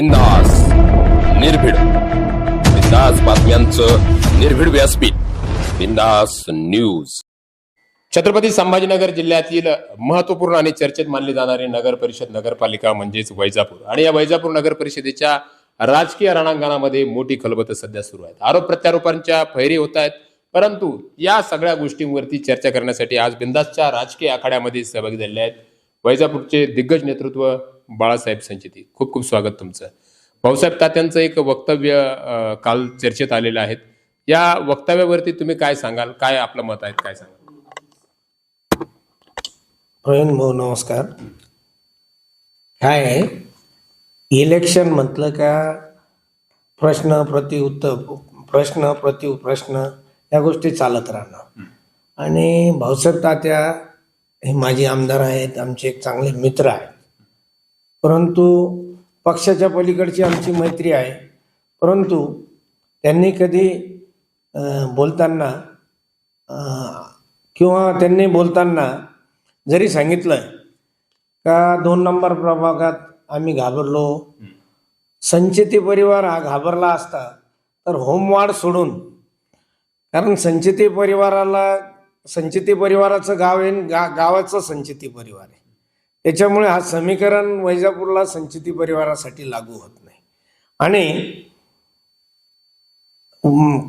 बिंदास निर्भीड. बिंदास बातम्यांचं निर्भीड व्यासपीठ. बिंदास न्यूज. छत्रपती संभाजीनगर जिल्ह्यातील महत्त्वपूर्ण आणि चर्चेत मानली जाणारी नगर परिषद नगरपालिका म्हणजेच वैजापूर. आणि या वैजापूर नगर परिषदेच्या राजकीय रणांगणामध्ये मोठी खलबत सध्या सुरू आहेत. आरोप प्रत्यारोपांच्या फैरी होत आहेत. परंतु या सगळ्या गोष्टींवरती चर्चा करण्यासाठी आज बिंदासच्या राजकीय आखाड्यामध्ये सहभागी झाले आहेत. वैजापूरचे दिग्गज नेतृत्व बाळासाहेब संचेती. खूप खूप स्वागत तुमचं. भाऊसाहेब तात्यांचं एक वक्तव्य काल चर्चेत आलेलं आहे. या वक्तव्यावरती तुम्ही काय सांगाल? काय आपलं मत आहे? काय सांगाल? प्रवीण भाऊ नमस्कार. काय इलेक्शन म्हटलं का प्रश्न प्रतिउत्तर प्रश्न प्रति प्रश्न या गोष्टी चालत राहणं. आणि भाऊसाहेब तात्या हे माझे आमदार आहेत आमचे एक चांगले मित्र आहेत. परंतु पक्षाच्या पलीकडची आमची मैत्री आहे. परंतु त्यांनी कधी बोलताना किंवा त्यांनी बोलताना जरी सांगितलं का दोन नंबर प्रभागात आम्ही घाबरलो संचिती परिवार हा घाबरला असता तर होमवार्ड सोडून कारण संचिती परिवाराला संचिती परिवाराचं गाव आहे आणि गा गावाचं संचिती परिवार आहे. त्याच्यामुळे हा समीकरण वैजापूरला संचिती परिवारासाठी लागू होत नाही. आणि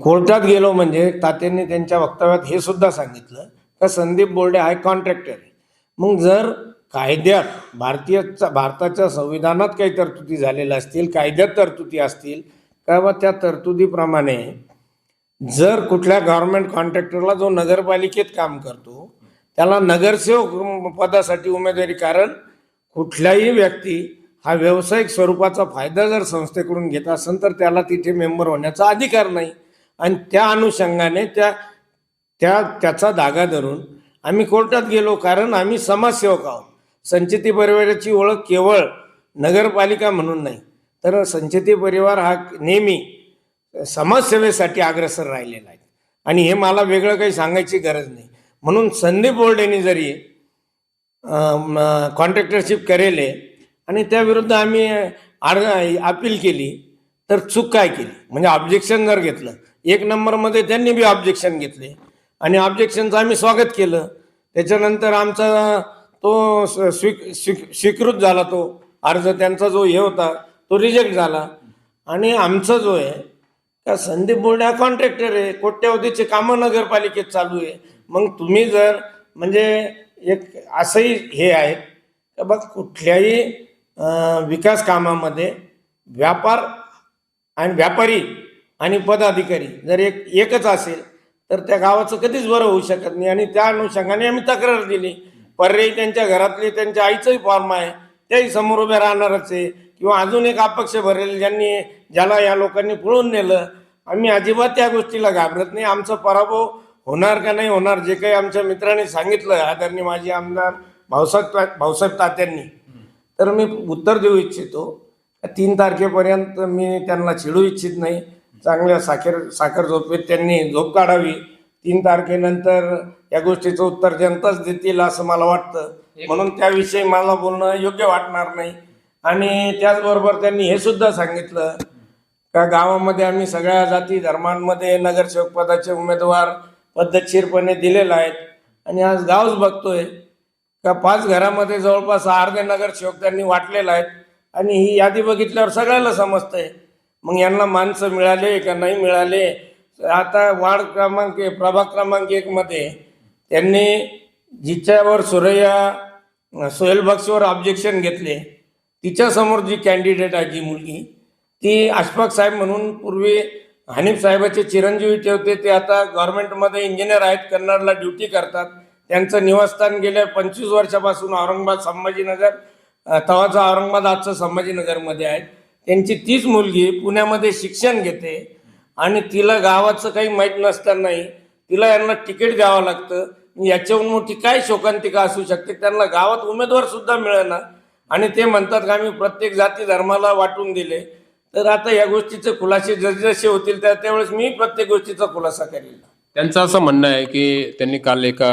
कोर्टात गेलो म्हणजे तात्यांनी त्यांच्या वक्तव्यात हे सुद्धा सांगितलं का संदीप बोर्डे हाय कॉन्ट्रॅक्टर आहे. मग जर कायद्यात भारतीय भारताच्या संविधानात काही तरतुदी झालेल्या असतील कायद्यात तरतुदी असतील का त्या तरतुदीप्रमाणे जर कुठल्या गव्हर्नमेंट कॉन्ट्रॅक्टरला जो नगरपालिकेत काम करतो त्याला नगरसेवक पदासाठी उमेदवारी कारण कुठलाही व्यक्ती हा व्यावसायिक स्वरूपाचा फायदा जर संस्थेकडून घेत असेल तर त्याला तिथे मेंबर होण्याचा अधिकार नाही. आणि त्या अनुषंगाने त्या त्या त्याचा धागा धरून आम्ही कोर्टात गेलो कारण आम्ही समाजसेवक आहोत. संचेती परिवाराची ओळख केवळ नगरपालिका म्हणून नाही तर संचेती परिवार हा नेहमी समाजसेवेसाठी अग्रेसर राहिलेला आहे. आणि हे मला वेगळं काही सांगायची गरज नाही. म्हणून संदीप बोर्डेने जरी कॉन्ट्रॅक्टरशिप करेले आणि त्याविरुद्ध आम्ही आड अपील केली तर चूक काय केली? म्हणजे ऑब्जेक्शन जर घेतलं. एक नंबरमध्ये त्यांनी बी ऑब्जेक्शन घेतले. आणि ऑब्जेक्शनचं आम्ही स्वागत केलं. त्याच्यानंतर आमचा तो स- स्वीक स्वीकृत झाला तो अर्ज. त्यांचा जो हे होता तो रिजेक्ट झाला. आणि आमचा जो आहे का संदीप बोर्डे हा कॉन्ट्रॅक्टर आहे. कोट्यावधीचे कामं नगरपालिकेत चालू आहे. मग तुम्ही जर म्हणजे एक असंही हे आहे की बघ कुठल्याही विकास कामामध्ये व्यापार आणि व्यापारी आणि पदाधिकारी जर एक एकच असेल तर त्या गावाचं कधीच बरं होऊ शकत नाही. आणि त्या अनुषंगाने आम्ही तक्रार दिली. पर्यायी त्यांच्या घरातले त्यांच्या आईचंही फॉर्म आहे. त्याही समोर उभे राहणारच आहे. किंवा अजून एक अपक्ष भरेल ज्यांनी ज्याला या लोकांनी पळून नेलं. आम्ही अजिबात त्या गोष्टीला घाबरत नाही. आमचा पराभव होणार का नाही होणार जे काही आमच्या मित्रांनी सांगितलं आदरणीय माजी आमदार भाऊसाहेब भाऊसाहेब तात्यांनी. तर मी उत्तर देऊ इच्छितो. तीन तारखेपर्यंत मी त्यांना चिडू इच्छित नाही. चांगल्या साखर साखर झोपेत त्यांनी झोप काढावी. तीन तारखेनंतर या गोष्टीचं उत्तर जनताच देतील असं मला वाटतं. म्हणून त्याविषयी मला बोलणं योग्य वाटणार नाही. आणि त्याचबरोबर त्यांनी हे सुद्धा सांगितलं का गावामध्ये आम्ही सगळ्या जाती धर्मांमध्ये नगरसेवक पदाचे उमेदवार पद्धतशीरपणे दिलेला आहेत. आणि आज गावच बघतोय का पाच घरामध्ये जवळपास अर्धे नगरसेवक त्यांनी वाटलेला आहेत. आणि ही यादी बघितल्यावर सगळ्याला समजतंय. मग यांना माणसं मिळाले का नाही मिळाले? आता वार्ड क्रमांक प्रभाग क्रमांक एकमध्ये त्यांनी जिच्यावर सुरैया सोहेल बक्षीवर ऑब्जेक्शन घेतले. तिच्यासमोर जी कॅन्डिडेट आहे जी मुलगी ती अशफाक साहेब म्हणून पूर्वी हनीफ साहेबाचे चिरंजीवी ठेवते ते आता गव्हर्नमेंटमध्ये इंजिनियर आहेत कन्नडला ड्युटी करतात. त्यांचं निवासस्थान गेल्या पंचवीस वर्षापासून औरंगाबाद संभाजीनगर तवाचं तवाचा औरंगाबाद आजचं संभाजीनगरमध्ये आहे. त्यांची तीच मुलगी पुण्यामध्ये शिक्षण घेते. आणि तिला गावाचं काही माहीत नसतानाही तिला यांना तिकीट द्यावं लागतं. याच्याहून मोठी काय शोकांतिका असू शकते? त्यांना गावात उमेदवार सुद्धा मिळेना. आणि ते म्हणतात का आम्ही प्रत्येक जाती धर्माला वाटून दिले. तर आता या गोष्टीचे खुलासे जसे होतील त्या त्यावेळेस मी प्रत्येक गोष्टीचा खुलासा करेल त्यांचं असं म्हणणं आहे की त्यांनी काल एका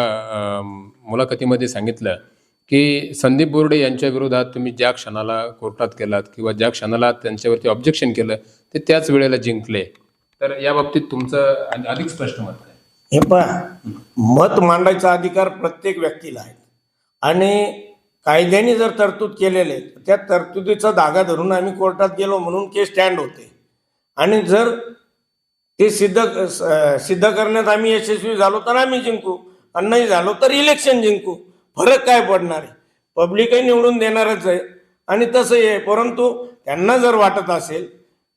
मुलाखतीमध्ये सांगितलं की संदीप बोर्डे यांच्या विरोधात तुम्ही ज्या क्षणाला कोर्टात केलात किंवा ज्या क्षणाला त्यांच्यावरती ऑब्जेक्शन केलं ते त्याच वेळेला जिंकले. तर या बाबतीत तुमचं अधिक स्पष्ट मत आहे. हे पहा मत मांडायचा अधिकार प्रत्येक व्यक्तीला आहे. आणि कायद्याने जर तरतूद केलेले त्या तरतुदीचा धागा धरून आम्ही कोर्टात गेलो म्हणून केस स्टँड होते. आणि जर ते सिद्ध सिद्ध करण्यात आम्ही यशस्वी झालो तर आम्ही जिंकू. आणि नाही झालो तर इलेक्शन जिंकू. फरक काय पडणार आहे? पब्लिकही निवडून देणारच आहे. आणि तसंही आहे परंतु त्यांना जर वाटत असेल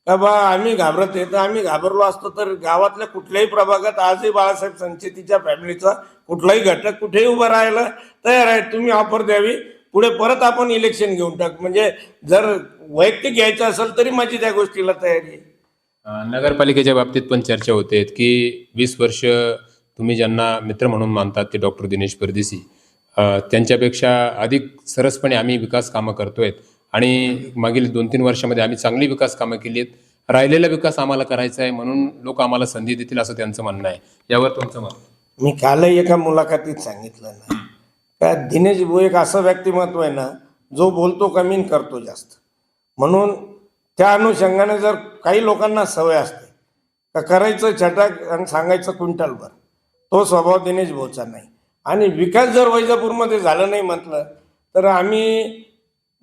का बा आम्ही घाबरत आहे तर आम्ही घाबरलो असतो तर गावातल्या कुठल्याही प्रभागात आजही बाळासाहेब संचेतीच्या फॅमिलीचा कुठलाही घटक कुठेही उभा राहायला तयार आहे. तुम्ही ऑफर द्यावी. पुढे परत आपण इलेक्शन घेऊन टाक. म्हणजे जर वैयक्तिक घ्यायचं असेल तरी माझी त्या गोष्टीला तयारी आहे. अ, नगरपालिकेच्या बाबतीत पण चर्चा होते की वीस वर्ष तुम्ही ज्यांना मित्र म्हणून मानतात ते डॉक्टर दिनेश परदेशी अ, त्यांच्यापेक्षा अधिक सरसपणे आम्ही विकास कामं करतोय आणि मागील दोन तीन वर्षामध्ये आम्ही चांगली विकास कामं केली आहेत राहिलेला विकास आम्हाला करायचा आहे म्हणून लोक आम्हाला संधी देतील असं त्यांचं म्हणणं आहे. यावर तुमचं मत? मी कालही एका मुलाखतीत सांगितलं ना का दिनेश भाऊ एक असं व्यक्तिमत्व आहे ना जो बोलतो कमी करतो जास्त. म्हणून त्या अनुषंगाने जर काही लोकांना सवय असते का करायचं छटाक आणि सांगायचं क्विंटलभर तो स्वभाव दिनेश भाऊचा नाही. आणि विकास जर वैजापूरमध्ये झालं नाही म्हटलं तर आम्ही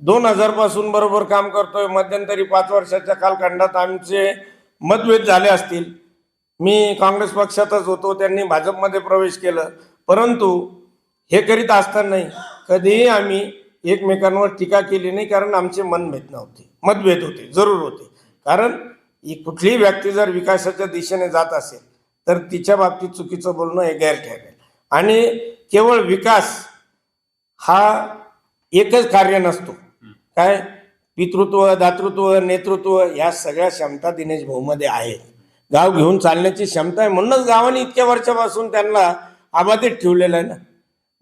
दोन हजारपासून बरोबर काम करतोय. मध्यंतरी पाच वर्षाच्या कालखंडात आमचे मतभेद झाले असतील. मी काँग्रेस पक्षातच होतो त्यांनी भाजपमध्ये प्रवेश केलं. परंतु हे करीत असतानाही कधीही आम्ही एकमेकांवर टीका केली नाही कारण आमचे मनभेद नव्हते मतभेद होते जरूर होते. कारण ही कुठलीही व्यक्ती जर विकासाच्या दिशेने जात असेल तर तिच्या बाबतीत चुकीचं बोलणं हे गैर ठरेल आणि केवळ विकास हा एकच कार्य नसतो. काय? पितृत्व दातृत्व नेतृत्व या सगळ्या क्षमता दिनेश भाऊमध्ये आहेत. गाव घेऊन चालण्याची क्षमता आहे म्हणूनच गावाने इतक्या वर्षापासून त्यांना आबाधित ठेवलेलं आहे ना.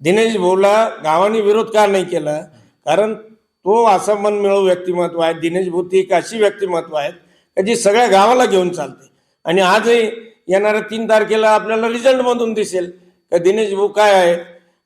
दिनेश भाऊला गावाने विरोध का नाही केला? कारण तो असा मन व्यक्तिमत्व आहे. दिनेश भाऊ ती एक अशी व्यक्तिमत्व आहेत का जी सगळ्या गावाला घेऊन चालते. आणि आजही येणाऱ्या तीन तारखेला आपल्याला रिझल्टमधून दिसेल का दिनेश भाऊ काय आहे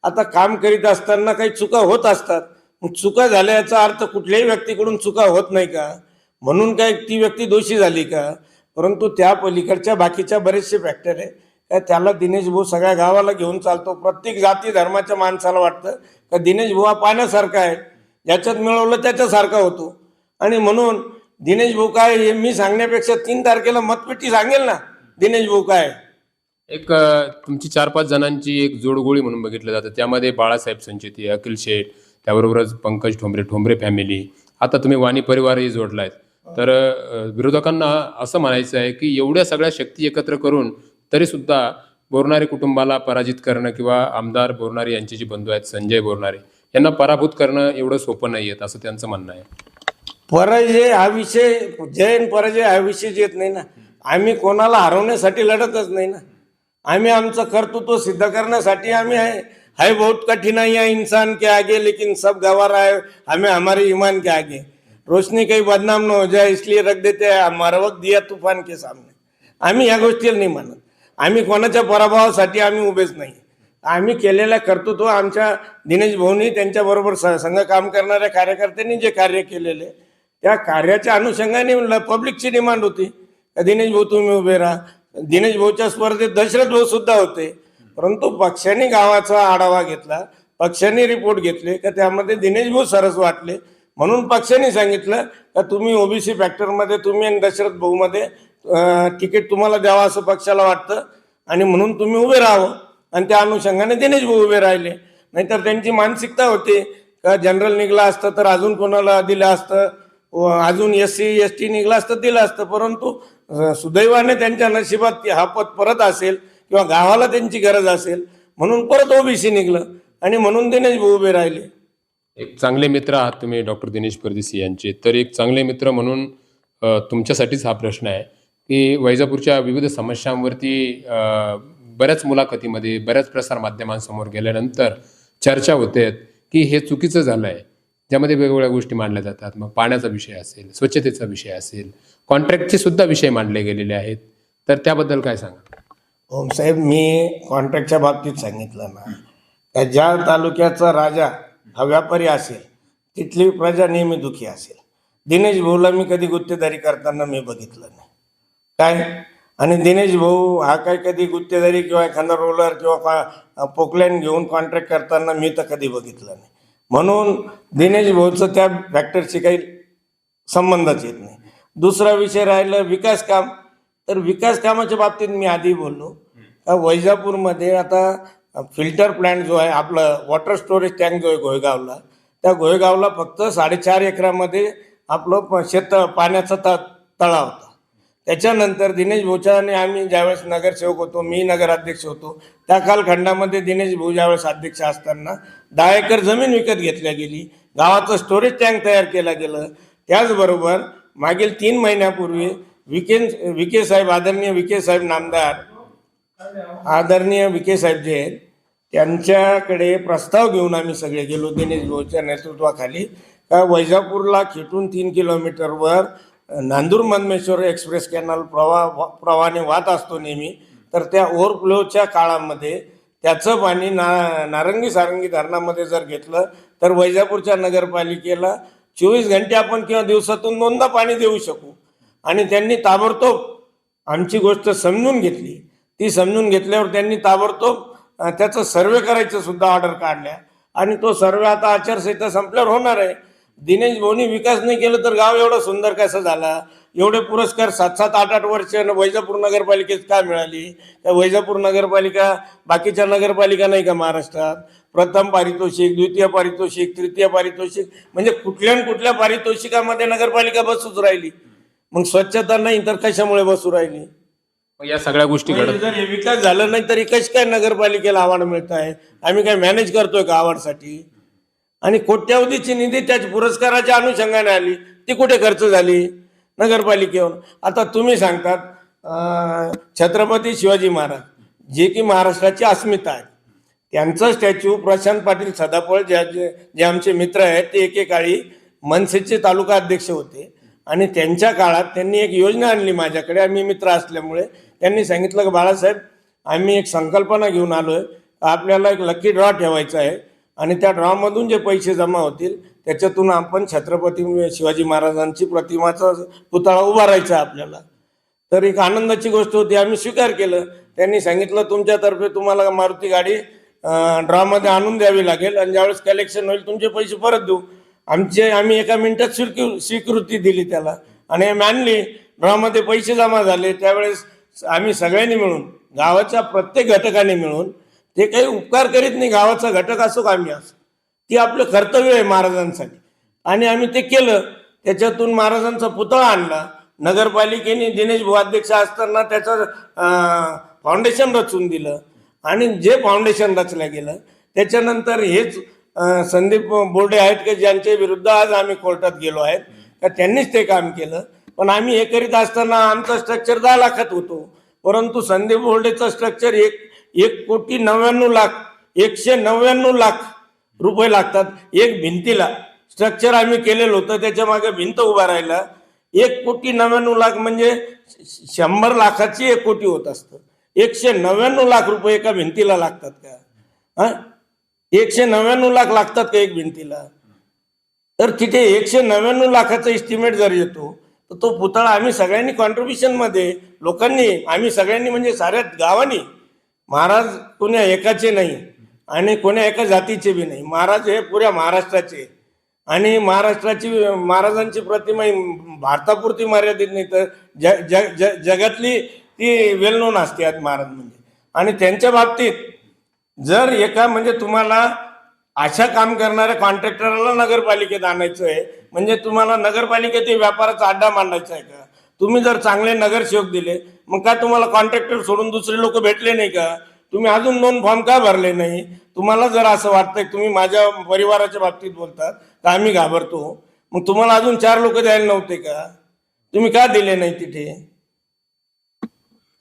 आता काम करीत असताना काही चुका होत असतात. मग चुका झाल्या याचा अर्थ कुठल्याही व्यक्तीकडून चुका होत नाही का? म्हणून काय ती व्यक्ती दोषी झाली का? परंतु त्या पलीकडच्या बाकीच्या बरेचसे फॅक्टर आहे का त्याला दिनेश भाऊ सगळ्या गावाला घेऊन चालतो. प्रत्येक जाती धर्माच्या माणसाला वाटतं. का दिनेश भाऊ हा पाण्यासारखा आहे. ज्याच्यात मिळवलं त्याच्यासारखा होतो. आणि म्हणून दिनेश भाऊ काय हे मी सांगण्यापेक्षा तीन तारखेला मतपेटी सांगेल ना? दिनेश भाऊ काय एक अ, तुमची चार पाच जणांची एक जोडगोळी म्हणून बघितलं जातं. त्यामध्ये बाळासाहेब संचेती अखिल शेठ त्याबरोबरच पंकज ठोंबरे ठोंबरे फॅमिली. आता तुम्ही वाणी परिवारही जोडलायत. तर अ, विरोधकांना असं म्हणायचं आहे की एवढ्या सगळ्या शक्ती एकत्र करून तरी सुद्धा बोरणारे कुटुंबाला पराजित करणं किंवा आमदार बोरणारे यांचे जे बंधू आहेत संजय बोरणारे यांना पराभूत करणं एवढं सोपं नाही आहेत असं त्यांचं म्हणणं आहे. पराजय हा विषय जैन पराजय हा विषय येत नाही ना. आम्ही कोणाला हरवण्यासाठी लढतच नाही ना. आम्ही आमचं कर्तृत्व सिद्ध करण्यासाठी आम्ही आहे. है बहुत कठिनाई है इंसान के आगे लेकिन सब गवारा है हमें हमारे ईमान के आगे. रोशनी काही बदनाम न हो जाए इसलिए रख देते हमारा वक्त दिया तूफान के सामने. आम्ही या गोष्टीला नाही मानत. आम्ही कोणाच्या पराभवासाठी आम्ही उभेच नाही. आम्ही केलेल्या कर्तृत्व आमच्या दिनेश भाऊनी त्यांच्याबरोबर स- संघ काम करणाऱ्या कार्यकर्त्यांनी जे कार्य केलेले त्या कार्याच्या अनुषंगाने पब्लिकची डिमांड होती. दिनेश भाऊ तुम्ही उभे राहा. दिनेश भाऊच्या स्पर्धेत दशरथ भाऊ सुद्धा होते. परंतु पक्षाने गावाचा आढावा घेतला. पक्षाने रिपोर्ट घेतले. का त्यामध्ये दिनेश भाऊ सरस वाटले. म्हणून पक्षाने सांगितलं का तुम्ही ओबीसी फॅक्टरमध्ये तुम्ही आणि दशरथ भाऊमध्ये तिकीट तुम्हाला द्यावं असं पक्षाला वाटतं. आणि म्हणून तुम्ही उभे राहावं. आणि त्या अनुषंगाने दिनेश भाऊ उभे राहिले. नाहीतर त्यांची मानसिकता होती. का जनरल निघला असतं तर अजून कोणाला दिलं असतं? व अजून एस सी एस टी निघला असतं दिलं असतं. परंतु सुदैवाने त्यांच्या नशिबात हा पद परत असेल किंवा गावाला त्यांची गरज असेल. म्हणून परत ओबीसी निघलं. आणि म्हणून दिनेश भाऊ उभे राहिले. एक चांगले मित्र आहात तुम्ही डॉक्टर दिनेश परदेशी यांचे. तर एक चांगले मित्र म्हणून तुमच्यासाठीच हा प्रश्न आहे. की वैजापूरच्या विविध समस्यांवरती बऱ्याच मुलाखतीमध्ये बऱ्याच प्रसारमाध्यमांसमोर गेल्यानंतर चर्चा होते की हे चुकीचं झालं आहे ज्यामध्ये वेगवेगळ्या गोष्टी मांडल्या जातात. मग पाण्याचा विषय असेल स्वच्छतेचा विषय असेल कॉन्ट्रॅक्टचे सुद्धा विषय मांडले गेलेले आहेत. तर त्याबद्दल काय सांगा ओम साहेब मी कॉन्ट्रॅक्टच्या बाबतीत सांगितलं ना का ज्या तालुक्याचा राजा हा व्यापारी असेल तिथली प्रजा नेहमी दुखी असेल. दिनेश भाऊला मी कधी गुत्तेदारी करताना मी बघितलं नाही. काय? आणि दिनेश भाऊ हा काय कधी गुत्तेदारी किंवा एखादा रोलर किंवा पोकलॅन घेऊन कॉन्ट्रॅक्ट करताना मी तर कधी बघितलं नाही. म्हणून दिनेश भाऊचं त्या फॅक्टरशी काही संबंधच येत नाही. दुसरा विषय राहिला विकास काम. तर विकास कामाच्या बाबतीत मी आधी बोललो. का वैजापूरमध्ये आता फिल्टर प्लॅन्ट जो आहे आपलं वॉटर स्टोरेज टँक जो आहे गोयगावला त्या गोयगावला फक्त साडेचार एकरामध्ये आपलं प- शेत पाण्याचा त तळा होता. त्याच्यानंतर दिनेश भाऊच्या आणि आम्ही ज्यावेळेस नगरसेवक होतो मी नगराध्यक्ष होतो त्या कालखंडामध्ये दिनेश भाऊ ज्यावेळेस अध्यक्ष असताना दहा एकर जमीन विकत घेतल्या गेली गावाचं स्टोरेज टँक तयार केलं गेलं. त्याचबरोबर मागील तीन महिन्यापूर्वी विके विखे साहेब आदरणीय विके साहेब नामदार आदरणीय विके साहेब जे आहेत त्यांच्याकडे प्रस्ताव घेऊन आम्ही सगळे गेलो दिनेश भाऊच्या नेतृत्वाखाली. का वैजापूरला खेटून तीन किलोमीटरवर नांदूर मनमेश्वर एक्सप्रेस कॅनल प्रवाह प्रवाहाने वाहत असतो नेहमी. तर त्या ओव्हरफ्लोच्या काळामध्ये त्याचं पाणी ना नारंगी सारंगी धरणामध्ये जर घेतलं तर वैजापूरच्या नगरपालिकेला चोवीस घंटे आपण किंवा दिवसातून दोनदा पाणी देऊ शकू. आणि त्यांनी ताबडतोब आमची गोष्ट समजून घेतली. ती समजून घेतल्यावर त्यांनी ताबडतोब त्याचं सर्वे करायचं सुद्धा ऑर्डर काढल्या. आणि तो सर्वे आता आचारसंहिता संपल्यावर होणार आहे. दिनेश भाऊनी विकास नाही केलं तर गाव एवढं सुंदर कसं झाला? एवढे पुरस्कार सात सात आठ आठ वर्ष वैजापूर नगरपालिकेत का मिळाली? त्या वैजापूर नगरपालिका बाकीच्या नगरपालिका नाही का महाराष्ट्रात? प्रथम पारितोषिक द्वितीय पारितोषिक तृतीय पारितोषिक म्हणजे कुठल्या न कुठल्या पारितोषिकामध्ये नगरपालिका बसूच राहिली. मग स्वच्छता नाही तर कशामुळे बसू राहिली? या सगळ्या गोष्टी म्हणजे जर हे विकास झाला नाही तरी कशी काय नगरपालिकेला आव्हान मिळत आहे आम्ही काय मॅनेज करतोय का आव्हाडसाठी आणि कोट्यावधीची निधी त्याच पुरस्काराच्या अनुषंगाने आली. ती कुठे खर्च झाली? नगरपालिकेवर. आता तुम्ही सांगतात छत्रपती शिवाजी महाराज जे की महाराष्ट्राची अस्मिता आहे. त्यांचं स्टॅच्यू प्रशांत पाटील सदाफळ ज्या जे जे आमचे मित्र आहेत ते एकेकाळी मनसेचे तालुका अध्यक्ष होते. आणि त्यांच्या काळात त्यांनी एक योजना आणली माझ्याकडे. आम्ही मित्र असल्यामुळे त्यांनी सांगितलं की बाळासाहेब आम्ही एक संकल्पना घेऊन आलो आहे आपल्याला एक लकी ड्रॉ ठेवायचा आहे. आणि त्या ड्रॉमधून जे पैसे जमा होतील त्याच्यातून आपण छत्रपती शिवाजी महाराजांची प्रतिमाचा पुतळा उभारायचा आपल्याला. तर एक आनंदाची गोष्ट होती आम्ही स्वीकार केलं. त्यांनी सांगितलं तुमच्यातर्फे तुम्हाला मारुती गाडी ड्रॉमध्ये आणून द्यावी लागेल आणि ज्यावेळेस कलेक्शन होईल तुमचे पैसे परत देऊ. आमचे आम्ही एका मिनिटात स्वीकृ स्वीकृती दिली त्याला. आणि मानली ड्रॉमध्ये पैसे जमा झाले. त्यावेळेस आम्ही सगळ्यांनी मिळून गावाच्या प्रत्येक घटकाने मिळून ते काही उपकार करीत नाही गावाचा घटक असो का आम्ही असो ती आपलं कर्तव्य आहे महाराजांसाठी. आणि आम्ही ते केलं त्याच्यातून महाराजांचा पुतळा आणला. नगरपालिकेने दिनेश भाऊ अध्यक्ष असताना त्याचं फाउंडेशन रचून दिलं. आणि जे फाउंडेशन रचलं गेलं त्याच्यानंतर हेच संदीप बोर्डे आहेत की ज्यांच्या विरुद्ध आज आम्ही कोर्टात गेलो आहेत तर त्यांनीच ते काम केलं. पण आम्ही हे करीत असताना आमचं स्ट्रक्चर दहा लाखात होतो. परंतु संदीप बोर्डेचं स्ट्रक्चर एक एक कोटी नव्याण्णव लाख एकशे नव्याण्णव लाख रुपये लागतात. एक भिंतीला स्ट्रक्चर आम्ही केलेलं होतं त्याच्यामागे भिंत उभा राहिला. एक कोटी नव्याण्णव लाख म्हणजे शंभर लाखाची एक कोटी होत असतं. एकशे नव्याण्णव लाख रुपये एका भिंतीला लागतात का? हा? एकशे नव्याण्णव लाख लागतात का एक भिंतीला? तर तिथे एकशे नव्याण्णव लाखाचा इस्टिमेट जर येतो तर तो पुतळा आम्ही सगळ्यांनी कॉन्ट्रीब्युशनमध्ये लोकांनी आम्ही सगळ्यांनी म्हणजे साऱ्या गावांनी महाराज कोण्या एकाचे नाही आणि कोण्या एका जातीचे बी नाही. महाराज हे पुऱ्या महाराष्ट्राचे. आणि महाराष्ट्राची महाराजांची प्रतिमा ही भारतापुरती मर्यादित नाही तर ज ज- ज जगातली ती वेल नोन असते आज महाराज म्हणजे. आणि त्यांच्या बाबतीत जर एका म्हणजे तुम्हाला अशा काम करणाऱ्या कॉन्ट्रॅक्टरला नगरपालिकेत आणायचं आहे म्हणजे तुम्हाला नगरपालिकेत व्यापाराचा अड्डा मांडायचा आहे का? तुम्ही जर चांगले नगरसेवक दिले मग का तुम्हाला कॉन्ट्रॅक्टर सोडून दुसरे लोक भेटले नाही का? तुम्ही अजून दोन फॉर्म का भरले नाही? तुम्हाला जर असं वाटतंय तुम्ही माझ्या परिवाराच्या बाबतीत बोलतात तर आम्ही घाबरतो. मग तुम्हाला अजून चार लोक द्यायला नव्हते का? तुम्ही का दिले नाही तिथे?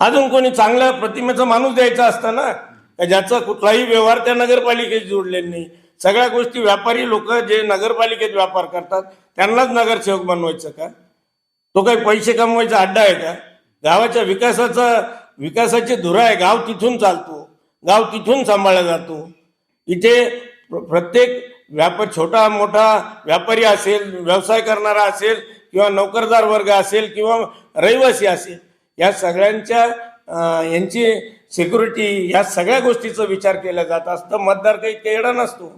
अजून कोणी चांगल्या प्रतिमेचा माणूस द्यायचा असता ना? का ज्याचा कुठलाही व्यवहार त्या नगरपालिकेशी जोडलेला नाही? सगळ्या गोष्टी व्यापारी लोक जे नगरपालिकेत व्यापार करतात त्यांनाच नगरसेवक बनवायचं का? तो काही पैसे कमवायचा अड्डा आहे का? गावाच्या विकासाचा विकासाची धुरा आहे गाव तिथून चालतो. गाव तिथून सांभाळला जातो. इथे प्रत्येक व्यापार छोटा मोठा व्यापारी असेल व्यवसाय करणारा असेल किंवा नोकरदार वर्ग असेल किंवा रहिवासी असेल या सगळ्यांच्या यांची सिक्युरिटी या सगळ्या गोष्टीचा विचार केला जात असतं. मतदार काही केडा नसतो.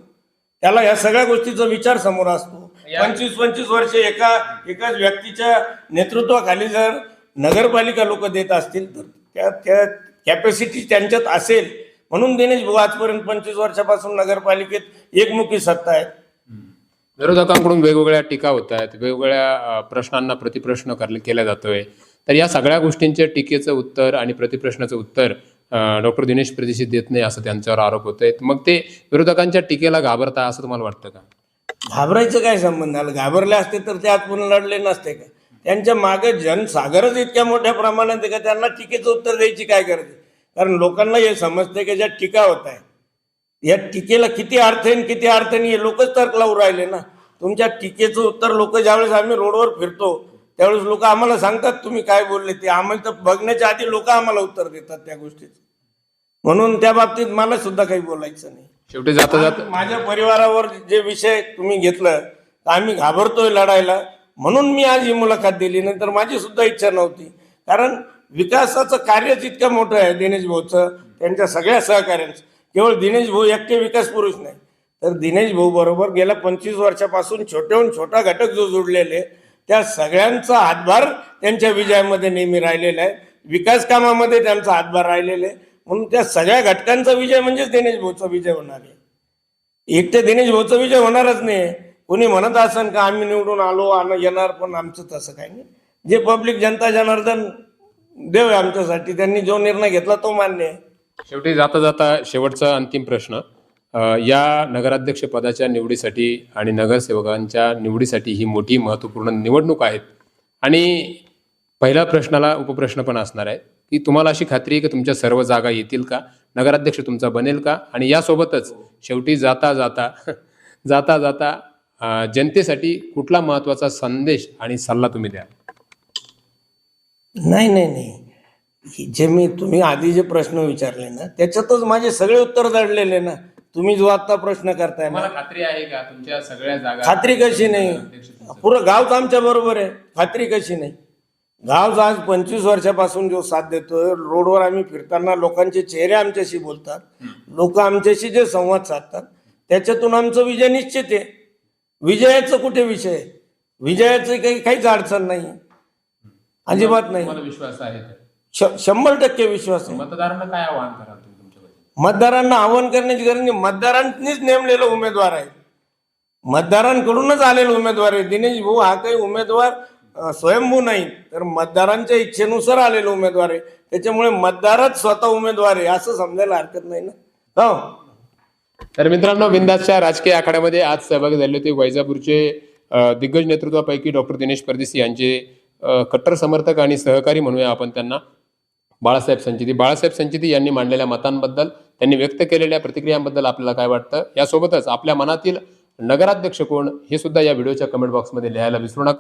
त्याला या सगळ्या गोष्टीचा विचार समोर असतो. पंचवीस पंचवीस वर्ष एका एकाच व्यक्तीच्या नेतृत्वाखाली जर नगरपालिका लोक देत असतील तर त्या त्या कॅपॅसिटी त्यांच्यात असेल. म्हणून दिनेश भाऊ आजपर्यंत पंचवीस वर्षापासून नगरपालिकेत एकमुखी सत्ता आहे. विरोधकांकडून वेगवेगळ्या टीका होत आहेत वेगवेगळ्या प्रश्नांना प्रतिप्रश्न करले केला जातोय. तर या सगळ्या गोष्टींचे टीकेचं उत्तर आणि प्रतिप्रश्नाचं उत्तर डॉक्टर दिनेश प्रदेशी देत नाही असं त्यांच्यावर आरोप होत आहेत. मग ते विरोधकांच्या टीकेला घाबरता असं तुम्हाला वाटतं का? घाबरायचं काय संबंध? आला घाबरले असते तर ते आजपर्यंत लढले नसते का? त्यांच्या मागे जनसागरच इतक्या मोठ्या प्रमाणात आहे का? त्यांना टीकेचं उत्तर द्यायची काय गरज कारण लोकांना हे समजते की ज्या टीका होत आहे या टीकेला किती अर्थ येईन किती अर्थ नाही हे लोकच तर्क लावून राहिले ना? तुमच्या टीकेचं उत्तर लोक ज्यावेळेस आम्ही रोडवर फिरतो त्यावेळेस लोक आम्हाला सांगतात तुम्ही काय बोलले ते. आम्हाला तर बघण्याच्या आधी लोक आम्हाला उत्तर देतात त्या गोष्टीचं. म्हणून त्या बाबतीत मला सुद्धा काही बोलायचं नाही. शेवटी जाता जाता माझ्या परिवारावर जे विषय तुम्ही घेतलं तर आम्ही घाबरतोय लढायला. म्हणून मी आज ही मुलाखत दिली. नंतर माझी सुद्धा इच्छा नव्हती. कारण विकासाचं कार्यच इतकं मोठं आहे दिनेश भाऊचं त्यांच्या सगळ्या सहकार्यांचं केवळ दिनेश भाऊ एकटे विकास पुरुष नाही. तर दिनेश भाऊ बरोबर गेल्या पंचवीस वर्षापासून छोट्याहून छोटा घटक जो जोडलेले त्या सगळ्यांचा हातभार त्यांच्या विजयामध्ये नेहमी राहिलेला आहे. विकास कामामध्ये त्यांचा हातभार राहिलेला आहे. म्हणून त्या सगळ्या घटकांचा विजय म्हणजेच दिनेश भाऊचा विजय होणार आहे. एकटे दिनेश भाऊचा विजय होणारच नाही. कोणी म्हणत असन का आम्ही निवडून आलो आणि येणार पण आमचं तसं काही नाही. जे पब्लिक जनता जनार्दन देव आहे आमच्यासाठी त्यांनी जो निर्णय घेतला तो मान्य आहे. शेवटी जाता जाता शेवटचा अंतिम प्रश्न. या नगराध्यक्ष पदाच्या निवडीसाठी आणि नगरसेवकांच्या निवडीसाठी ही मोठी महत्त्वपूर्ण निवडणूक आहेत. आणि पहिल्या प्रश्नाला उपप्रश्न पण असणार आहे की तुम्हाला अशी खात्री आहे की तुमच्या सर्व जागा येतील का? नगराध्यक्ष तुमचा बनेल का? आणि यासोबतच शेवटी जाता जाता जाता जाता जनतेसाठी कुठला महत्त्वाचा संदेश आणि सल्ला तुम्ही द्या नाही नाही नाही. जे मी तुम्ही आधी जे प्रश्न विचारले ना त्याच्यातच माझे सगळे उत्तर दडलेले ना. तुम्ही जो आता प्रश्न करताय मला खात्री आहे का? तुमच्या सगळ्या जागा खात्री कशी नाही? पुरं गावच आमच्या बरोबर आहे. खात्री कशी नाही? गाव आज पंचवीस वर्षापासून जो साथ देतोय रोडवर आम्ही फिरताना लोकांचे चेहरे आमच्याशी बोलतात. लोक आमच्याशी जे संवाद साधतात त्याच्यातून आमचं विजय निश्चित आहे. विजयाचं कुठे विषय? विजयाचं काही काहीच अडचण नाही. अजिबात नाही. विश्वास आहे शंभर टक्के विश्वास आहे. मतदारांना काय आवाहन वतीने? मतदारांना आवाहन करण्याची गरज नाही. मतदारांनीच नेमलेला उमेदवार आहे. मतदारांकडूनच आलेला उमेदवार आहे. दिनेश भाऊ हा काही उमेदवार स्वयंभू नाही तर मतदारांच्या इच्छेनुसार आलेले उमेदवार आहे. त्याच्यामुळे मतदारच स्वतः उमेदवार आहे असं समजायला हरकत नाही ना. हो. तर मित्रांनो बिंदासच्या राजकीय आखाड्यामध्ये आज सहभागी झाले होते वैजापूरचे अ, दिग्गज नेतृत्वापैकी डॉक्टर दिनेश परदेशी यांचे अ, कट्टर समर्थक आणि सहकारी म्हणूया आपण त्यांना बाळासाहेब संचिती. बाळासाहेब संचिती यांनी मांडलेल्या मतांबद्दल त्यांनी व्यक्त केलेल्या प्रतिक्रियांबद्दल आपल्याला काय वाटतं? यासोबतच आपल्या मनातील नगराध्यक्ष कोण हे सुद्धा या व्हिडिओच्या कमेंट बॉक्समध्ये लिहायला विसरू नका.